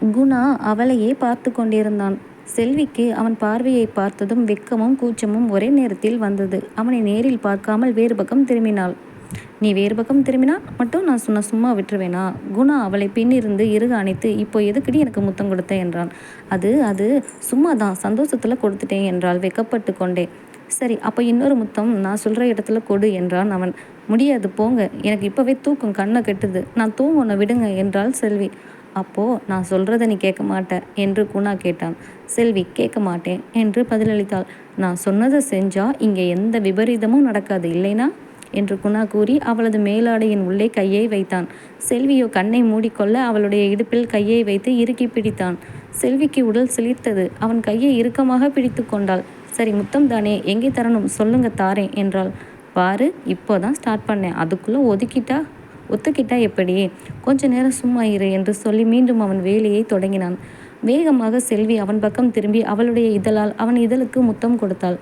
குணா அவளையே பார்த்து கொண்டிருந்தான். செல்விக்கு அவன் பார்வையை பார்த்ததும் வெக்கமும் கூச்சமும் ஒரே நேரத்தில் வந்தது. அவனை நேரில் பார்க்காமல் வேறு பக்கம் திரும்பினாள். நீ வேறு பக்கம் திரும்பினா மட்டும் நான் சொன்ன சும்மா விட்டுருவேனா குணா அவளை பின்னிருந்து இறுக அணைத்து இப்போ எதுக்கடி எனக்கு முத்தம் கொடுத்த என்றான். அது அது சும்மா தான் சந்தோஷத்தில் கொடுத்துட்டேன் என்றால் வெக்கப்பட்டு கொண்டே. சரி அப்போ இன்னொரு முத்தம் நான் சொல்கிற இடத்துல கொடு என்றான் அவன். முடியாது போங்க. எனக்கு இப்போவே தூக்கம் கண்ணை கெட்டுது. நான் தூங்க விடுங்க என்றாள் செல்வி. அப்போது நான் சொல்கிறத நீ கேட்க மாட்டேன் என்று குணா கேட்டான். செல்வி கேட்க மாட்டேன் என்று பதிலளித்தாள். நான் சொன்னதை செஞ்சால் இங்கே எந்த விபரீதமும் நடக்காது இல்லைனா? என்று குணா கூறி அவளது மேலாடையின் உள்ளே கையை வைத்தான். செல்வியோ கண்ணை மூடிக்கொள்ள அவளுடைய இடுப்பில் கையை வைத்து இறுக்கி பிடித்தான். செல்விக்கு உடல் சிலிர்த்தது. அவன் கையை இறுக்கமாக பிடித்து கொண்டாள். சரி முத்தம் தானே எங்கே தரணும்? சொல்லுங்க தாரேன் என்றாள். பாரு இப்போதான் ஸ்டார்ட் பண்ணேன். அதுக்குள்ளே ஒதுக்கிட்டா? ஒத்துக்கிட்டா எப்படி? கொஞ்ச நேரம் சும்மா இரு என்று சொல்லி மீண்டும் அவன் வேலையை தொடங்கினான். வேகமாக செல்வி அவன் பக்கம் திரும்பி அவளுடைய இதழால் அவன் இதழுக்கு முத்தம் கொடுத்தாள்.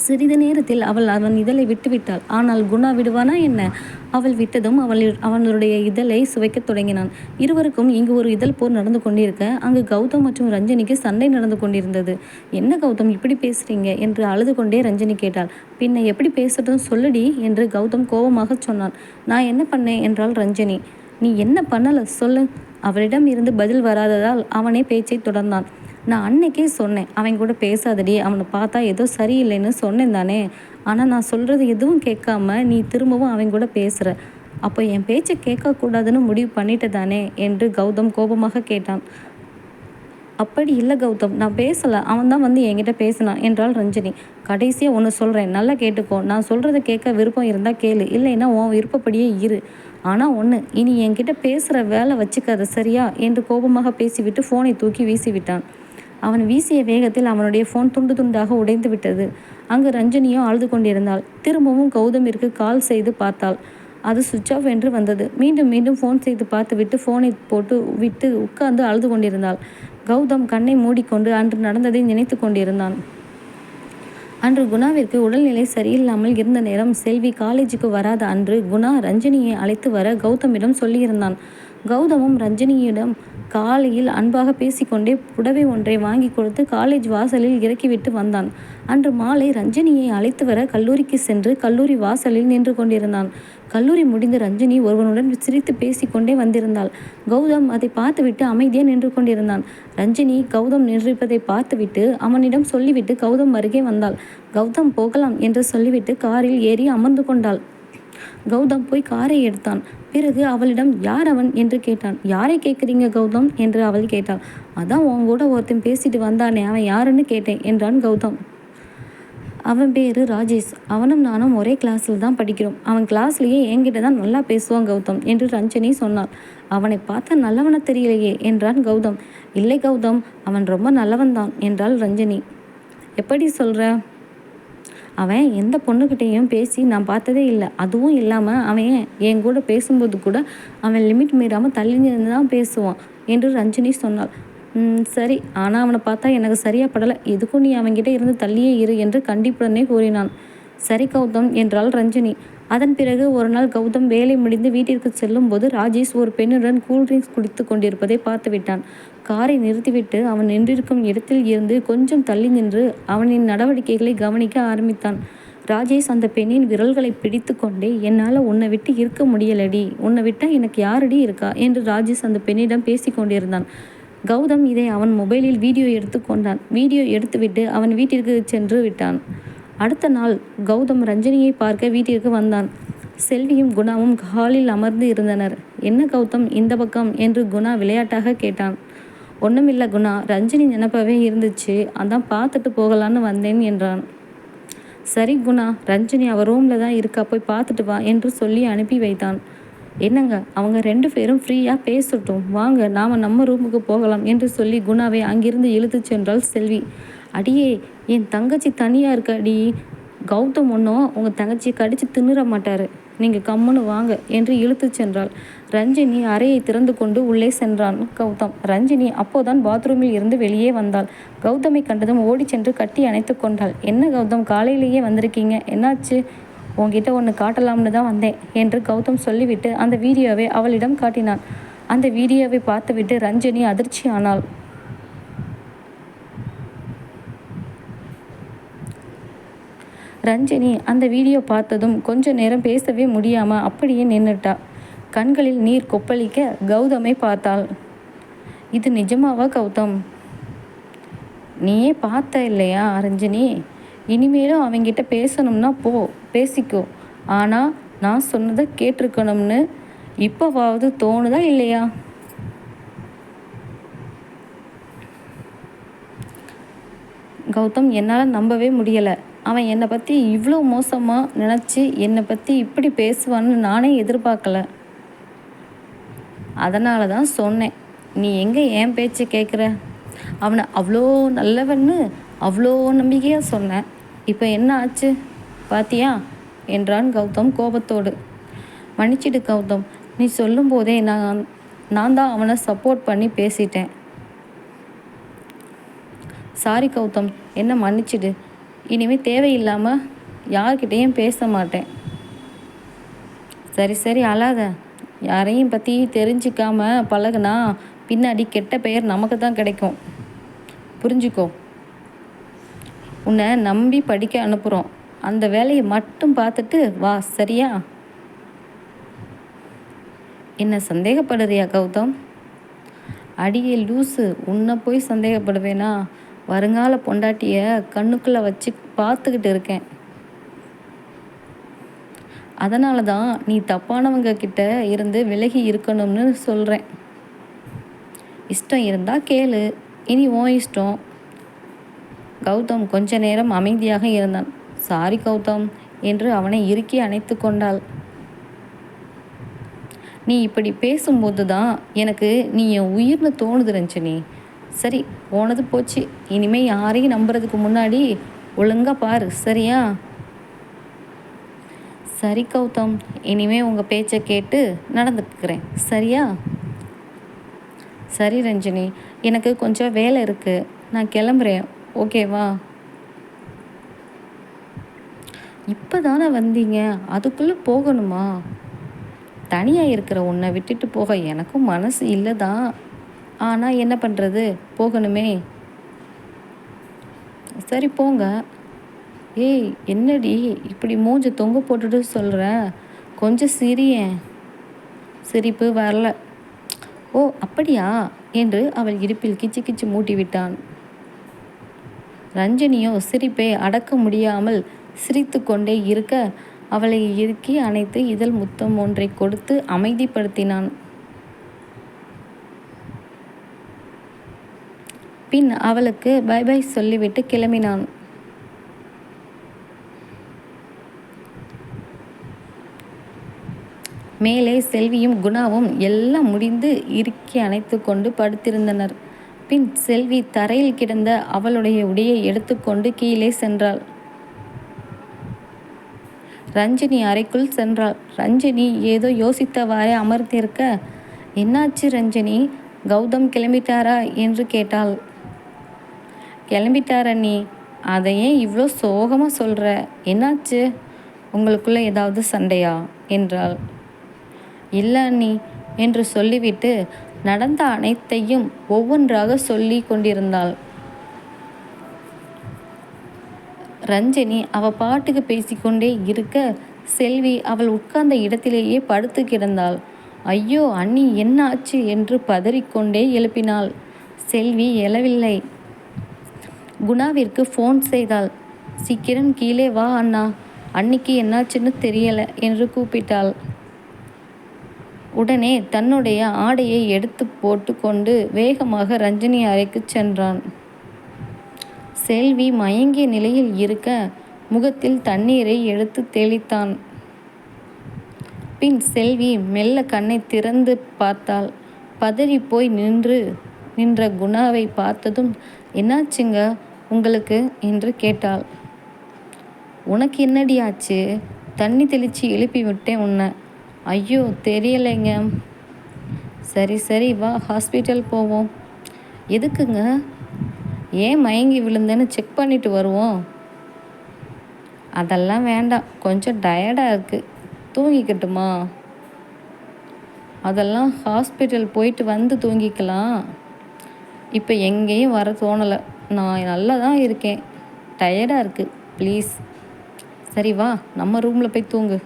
சிறிது நேரத்தில் அவள் அவன் இதழை விட்டுவிட்டாள். ஆனால் குணா விடுவானா என்ன? அவள் விட்டதும் அவள் அவனுடைய இதழை சுவைக்கத் தொடங்கினான். இருவருக்கும் இங்கு ஒரு இதழ் போர் நடந்து கொண்டிருக்க அங்கு கௌதம் மற்றும் ரஞ்சனிக்கு சண்டை நடந்து கொண்டிருந்தது. என்ன கௌதம் இப்படி பேசுறீங்க? என்று அழுது கொண்டே ரஞ்சனி கேட்டாள். பின்ன எப்படி பேசட்டும் சொல்லுடி என்று கௌதம் கோபமாக சொன்னான். நான் என்ன பண்ணேன்? என்றாள் ரஞ்சனி. நீ என்ன பண்ணல? சொல்லு. அவளிடம் இருந்து பதில் வராததால் அவனே பேச்சை தொடர்ந்தான். நான் அன்னைக்கே சொன்னேன் அவன் கூட பேசாதடி அவனை பார்த்தா ஏதோ சரியில்லைன்னு சொன்னேன் தானே. ஆனால் நான் சொல்கிறது எதுவும் கேட்காம நீ திரும்பவும் அவன் கூட பேசுகிற அப்போ என் பேச்சை கேட்கக்கூடாதுன்னு முடிவு பண்ணிட்டு தானே என்று கௌதம் கோபமாக கேட்டான். அப்படி இல்லை கௌதம் நான் பேசலை. அவன் தான் வந்து என்கிட்ட பேசினான் என்றாள் ரஞ்சினி. கடைசியாக ஒன்று சொல்கிறேன் நல்லா கேட்டுக்கோ. நான் சொல்கிறத கேட்க விருப்பம் இருந்தால் கேளு இல்லைன்னா உன் விருப்பப்படியே இரு. ஆனால் ஒன்று இனி என்கிட்ட பேசுகிற வேலை வச்சுக்காத சரியா? என்று கோபமாக பேசிவிட்டு ஃபோனை தூக்கி வீசிவிட்டான். அவன் வீசிய வேகத்தில் அவனுடைய ஃபோன் துண்டு துண்டாக உடைந்து விட்டது. அங்கு ரஞ்சனியோ அழுது கொண்டிருந்தாள். திரும்பவும் கௌதமிற்கு கால் செய்து பார்த்தாள். அது சுவிட்ச் ஆஃப் என்று வந்தது. மீண்டும் மீண்டும் ஃபோன் செய்து பார்த்து விட்டு ஃபோனை போட்டு விட்டு உட்கார்ந்து அழுது கொண்டிருந்தாள். கௌதம் கண்ணை மூடிக்கொண்டு அன்று நடந்ததை நினைத்து கொண்டிருந்தான். அன்று குணாவிற்கு உடல்நிலை சரியில்லாமல் இருந்த நேரம் செல்வி காலேஜுக்கு வராத அன்று குணா ரஞ்சினியை அழைத்து வர கௌதமிடம் சொல்லியிருந்தான். கௌதமும் ரஞ்சினியிடம் காலையில் அன்பாக பேசிக்கொண்டே புடவை ஒன்றை வாங்கி கொடுத்து காலேஜ் வாசலில் இறக்கிவிட்டு வந்தான். அன்று மாலை ரஞ்சனியை அழைத்து வர கல்லூரிக்கு சென்று கல்லூரி வாசலில் நின்று கொண்டிருந்தான். கல்லூரி முடிந்து ரஞ்சனி ஒருவனுடன் சிரித்து பேசிக்கொண்டே வந்திருந்தாள். கௌதம் அதை பார்த்துவிட்டு அமைதியாக நின்று கொண்டிருந்தான். ரஞ்சினி கௌதம் நின்றிருப்பதை பார்த்துவிட்டு அவனிடம் சொல்லிவிட்டு கௌதம் அருகே வந்தாள். கௌதம் போகலாம் என்று சொல்லிவிட்டு காரில் ஏறி அமர்ந்து கொண்டாள். கௌதம் போய் காரை எடுத்தான். பிறகு அவளிடம் யார் அவன்? என்று கேட்டான். யாரை கேட்குறீங்க கௌதம்? என்று அவள் கேட்டாள். அதான் உன் கூட ஒருத்தன் பேசிட்டு வந்தானே அவன் யாருன்னு கேட்டேன் என்றான் கௌதம். அவன் பேர் ராஜேஷ். அவனும் நானும் ஒரே கிளாஸில் தான் படிக்கிறோம். அவன் கிளாஸ்லேயே என்கிட்ட தான் நல்லா பேசுவான் கௌதம் என்று ரஞ்சனி சொன்னாள். அவனை பார்த்தா நல்லவன தெரியலையே என்றான் கௌதம். இல்லை கௌதம் அவன் ரொம்ப நல்லவன் தான் என்றாள் ரஞ்சனி. எப்படி சொல்கிற அவன் எந்த பொண்ணுக்கிட்டேயும் பேசி நான் பார்த்ததே இல்லை. அதுவும் இல்லாமல் அவன் என் கூட பேசும்போது கூட அவன் லிமிட் மீறாமல் தள்ளி நின்று தான் பேசுவான் என்று ரஞ்சினி சொன்னாள். சரி. ஆனால் அவனை பார்த்தா எனக்கு சரியாக படலை. எதுக்கும் நீ அவன்கிட்ட இருந்து தள்ளியே இரு என்று கண்டிப்புடனே கூறினான். சரி கௌதம் என்றாள் ரஞ்சினி. அதன் பிறகு ஒரு நாள் கௌதம் வேலை முடிந்து வீட்டிற்கு செல்லும் போது ராஜேஷ் ஒரு பெண்ணுடன் கூல்ட்ரிங்க்ஸ் குடித்து கொண்டிருப்பதை பார்த்து விட்டான் காரை நிறுத்திவிட்டு அவன் நின்றிருக்கும் இடத்தில் இருந்து கொஞ்சம் தள்ளி நின்று அவனின் நடவடிக்கைகளை கவனிக்க ஆரம்பித்தான். ராஜேஷ் அந்த பெண்ணின் விரல்களை பிடித்து கொண்டே என்னால் உன்னை விட்டு இருக்க முடியலடி. உன்னை விட்டால் எனக்கு யாரடி இருக்கா? என்று ராஜேஷ் அந்த பெண்ணிடம் பேசி கொண்டிருந்தான். கௌதம் இதை அவன் மொபைலில் வீடியோ எடுத்து கொண்டான். வீடியோ எடுத்துவிட்டு அவன் வீட்டிற்கு சென்று விட்டான். அடுத்த நாள் கௌதம் ரஞ்சனியை பார்க்க வீட்டிற்கு வந்தான். செல்வியும் குணாவும் ஹாலில் அமர்ந்து இருந்தனர். என்ன கௌதம் இந்த பக்கம்? என்று குணா விளையாட்டாக கேட்டான். ஒன்றுமில்லை குணா ரஞ்சினி நினப்பவே இருந்துச்சு. அதான் பார்த்துட்டு போகலான்னு வந்தேன் என்றான். சரி குணா ரஞ்சினி அவள் ரூமில் தான் இருக்கா போய் பார்த்துட்டு வா என்று சொல்லி அனுப்பி வைத்தான். என்னங்க அவங்க ரெண்டு பேரும் ஃப்ரீயாக பேசட்டும். வாங்க நாம் நம்ம ரூமுக்கு போகலாம் என்று சொல்லி குணாவை அங்கிருந்து இழுத்து சென்றாள் செல்வி. அடியே என் தங்கச்சி தனியாக இருக்க அடி கௌதம் ஒன்றும் உங்கள் தங்கச்சியை கடித்து தின்னுற மாட்டார். நீங்கள் கம்முன்னு வாங்க என்று இழுத்து சென்றாள். ரஞ்சினி அறையை திறந்து கொண்டு உள்ளே சென்றான். கௌதம். ரஞ்சினி அப்போதான் பாத்ரூமில் இருந்து வெளியே வந்தாள். கௌதமை கண்டதும் ஓடி சென்று கட்டி அணைத்து கொண்டாள். என்ன கௌதம் காலையிலேயே வந்திருக்கீங்க. என்னாச்சு? உங்ககிட்ட ஒன்று காட்டலாம்னு தான் வந்தேன் என்று கௌதம் சொல்லிவிட்டு அந்த வீடியோவை அவளிடம் காட்டினான். அந்த வீடியோவை பார்த்துவிட்டு ரஞ்சினி அதிர்ச்சி ஆனாள். ரஞ்சனி அந்த வீடியோ பார்த்ததும் கொஞ்ச நேரம் பேசவே முடியாமல் அப்படியே நின்றுட்டா கண்களில் நீர் கொப்பளிக்க கௌதமை பார்த்தாள். இது நிஜமாவா கௌதம்? நீயே பார்த்த இல்லையா அரஞ்சினி? இனிமேலும் அவங்கிட்ட பேசணும்னா போ பேசிக்கோ. ஆனால் நான் சொன்னதை கேட்டிருக்கணும்னு இப்போவாவது தோணுதா இல்லையா? கௌதம் என்னால் நம்பவே முடியலை. அவன் என்னை பற்றி இவ்வளோ மோசமாக நினச்சி என்னை பற்றி இப்படி பேசுவான்னு நானே எதிர்பார்க்கலை. அதனால தான் சொன்னேன் நீ எங்கே ஏன் பேச்சு கேட்குற அவனை அவ்வளோ நல்லவன்னு அவ்வளோ நம்பிக்கையாக சொன்னேன். இப்போ என்ன ஆச்சு? பாத்தியா? என்றான் கௌதம் கோபத்தோடு. மன்னிச்சிடு கௌதம் நீ சொல்லும்போதே நான் நான் தான் அவனை சப்போர்ட் பண்ணி பேசிட்டேன். சாரி கௌதம் என்ன மன்னிச்சிடு. இனிமேல் தேவையில்லாமல் யார்கிட்டேயும் பேச மாட்டேன். சரி சரி அழாத. யாரையும் பற்றி தெரிஞ்சிக்காம பழகுனா பின்னாடி கெட்ட பெயர் நமக்கு தான் கிடைக்கும். புரிஞ்சுக்கோ. உன்னை நம்பி படிக்க அனுப்புகிறோம் அந்த வேலையை மட்டும் பார்த்துட்டு வா சரியா? என்ன சந்தேகப்படுறியா கௌதம்? அடியே லூஸு உன்னை போய் சந்தேகப்படுவேனா? வருங்கால பொண்டாட்டியை கண்ணுக்குள்ளே வச்சு பார்த்துக்கிட்டு இருக்கேன். அதனால தான் நீ தப்பானவங்க கிட்ட இருந்து விலகி இருக்கணும்னு சொல்கிறேன் இஷ்டம் இருந்தால் கேளு. இனி ஓ இஷ்டம். கௌதம் கொஞ்ச நேரம் அமைதியாக இருந்தான். சாரி கௌதம் என்று அவனை இறுக்கி அணைத்து கொண்டாள். நீ இப்படி பேசும்போது தான் எனக்கு நீ என் உயிர்னு தோணுது ரஞ்சனி. சரி போனது போச்சு. இனிமேல் யாரையும் நம்புறதுக்கு முன்னாடி ஒழுங்காக பாரு. சரியா? சரி கௌதம் இனிமே உங்கள் பேச்சை கேட்டு நடந்துக்கிறேன். சரியா? சரி ரஞ்சினி எனக்கு கொஞ்சம் வேலை இருக்குது நான் கிளம்புறேன். ஓகேவா இப்போ தானே வந்தீங்க? அதுக்குள்ளே போகணுமா? தனியாக இருக்கிற உன்னை விட்டுட்டு போக எனக்கும் மனசு இல்லை தான் ஆனால் என்ன பண்ணுறது போகணுமே. சரி போங்க. ஏய் என்னடி இப்படி மூஞ்ச தொங்க போட்டுட்டு சொல்கிற கொஞ்சம் சிரியேன் சிரிப்பு வரல. ஓ அப்படியா? என்று அவள் இடுப்பில் கிச்சு கிச்சு மூட்டி விட்டான். ரஞ்சனியோ சிரிப்பை அடக்க முடியாமல் சிரித்து கொண்டே இருக்க அவளை இறுக்கி அணைத்து இதழ் முத்தம் ஒன்றை கொடுத்து அமைதிப்படுத்தினான். பின் அவளுக்கு பை பை சொல்லிவிட்டு கிளம்பினான். மேலே செல்வியும் குணாவும் எல்லாம் முடிந்து இறுக்கி அணைத்து கொண்டு படுத்திருந்தனர். பின் செல்வி தரையில் கிடந்த அவளுடைய உடையை எடுத்துக்கொண்டு கீழே சென்றாள். ரஞ்சினி அறைக்குள் சென்றாள். ரஞ்சினி ஏதோ யோசித்தவாறே அமர்ந்திருக்க என்னாச்சு ரஞ்சினி? கௌதம் கிளம்பிட்டாரா? என்று கேட்டாள். கிளம்பிட்டார் அண்ணி. அதை ஏன் இவ்வளோ சோகமாக சொல்கிற என்னாச்சு? உங்களுக்குள்ளே ஏதாவது சண்டையா? என்றாள். இல்லை அண்ணி என்று சொல்லிவிட்டு நடந்த அனைத்தையும் ஒவ்வொன்றாக சொல்லி கொண்டிருந்தாள். ரஞ்சனி அவ பாட்டுக்கு பேசிக்கொண்டே இருக்க செல்வி அவள் உட்கார்ந்த இடத்திலேயே படுத்து கிடந்தாள். ஐயோ அண்ணி என்ன ஆச்சு என்று பதறிக்கொண்டே எழுப்பினாள். செல்வி எழவில்லை. குணாவிற்கு ஃபோன் செய்தாள். சீக்கிரம் கீழே வா அண்ணா. அன்னிக்கு என்னாச்சுன்னு தெரியல என்று கூப்பிட்டாள். உடனே தன்னுடைய ஆடையை எடுத்து போட்டு கொண்டு வேகமாக ரஞ்சினி அறைக்கு சென்றான். செல்வி மயங்கிய நிலையில் இருக்க முகத்தில் தண்ணீரை எடுத்து தெளித்தான். பின் செல்வி மெல்ல கண்ணை திறந்து பார்த்தாள். பதறி போய் நின்று நின்ற குணாவை பார்த்ததும் என்னாச்சுங்க? உங்களுக்கு? என்று கேட்டாள். உனக்கு என்னடி ஆச்சு? தண்ணி தெளித்து எழுப்பி விட்டேன் உன்னை. ஐயோ தெரியலைங்க. சரி சரி வா ஹாஸ்பிட்டல் போவோம். எதுக்குங்க? ஏன் மயங்கி விழுந்தேன்னு செக் பண்ணிட்டு வருவோம். அதெல்லாம் வேண்டாம். கொஞ்சம் டயர்டாக இருக்குது தூங்கிக்கட்டுமா? அதெல்லாம் ஹாஸ்பிட்டல் போயிட்டு வந்து தூங்கிக்கலாம். இப்போ எங்கேயும் வர தோணலை. நான் நல்லா தான் இருக்கேன் டயர்டாக இருக்குது ப்ளீஸ் சரி வா நம்ம ரூமில் போய் தூங்கு.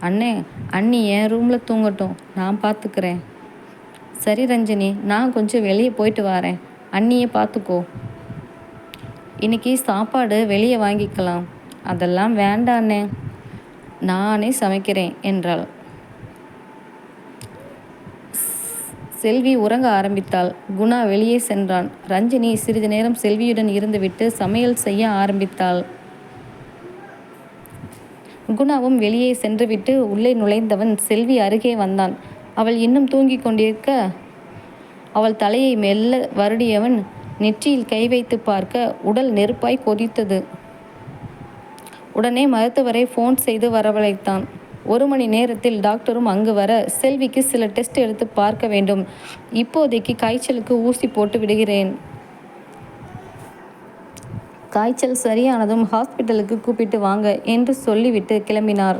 அண்ணே அண்ணி என் ரூமில் தூங்கட்டும். நான் பார்த்துக்கிறேன் சரி ரஞ்சினி நான் கொஞ்சம் வெளியே போயிட்டு வரேன். அண்ணியை பார்த்துக்கோ இன்னைக்கு சாப்பாடு வெளியே வாங்கிக்கலாம். அதெல்லாம் வேண்டாண்ணே நானே சமைக்கிறேன் என்றாள். செல்வி உறங்க ஆரம்பித்தாள். குணா வெளியே சென்றான். ரஞ்சினி சிறிது நேரம் செல்வியுடன் இருந்துவிட்டு சமையல் செய்ய ஆரம்பித்தாள். குணாவும் வெளியே சென்றுவிட்டு உள்ளே நுழைந்தவன் செல்வி அருகே வந்தான். அவள் இன்னும் தூங்கிக் கொண்டிருக்க அவள் தலையை மெல்ல வருடியவன் நெற்றியில் கை வைத்து பார்க்க உடல் நெருப்பாய் கொதித்தது. உடனே மருத்துவரை ஃபோன் செய்து வரவழைத்தான். ஒரு மணி நேரத்தில் டாக்டரும் அங்கு வர செல்விக்கு சில டெஸ்ட் எடுத்து பார்க்க வேண்டும். இப்போதைக்கு காய்ச்சலுக்கு ஊசி போட்டு விடுகிறேன். காய்ச்சல் சரியானதும் ஹாஸ்பிட்டலுக்கு கூப்பிட்டு வாங்க என்று சொல்லிவிட்டு கிளம்பினார்.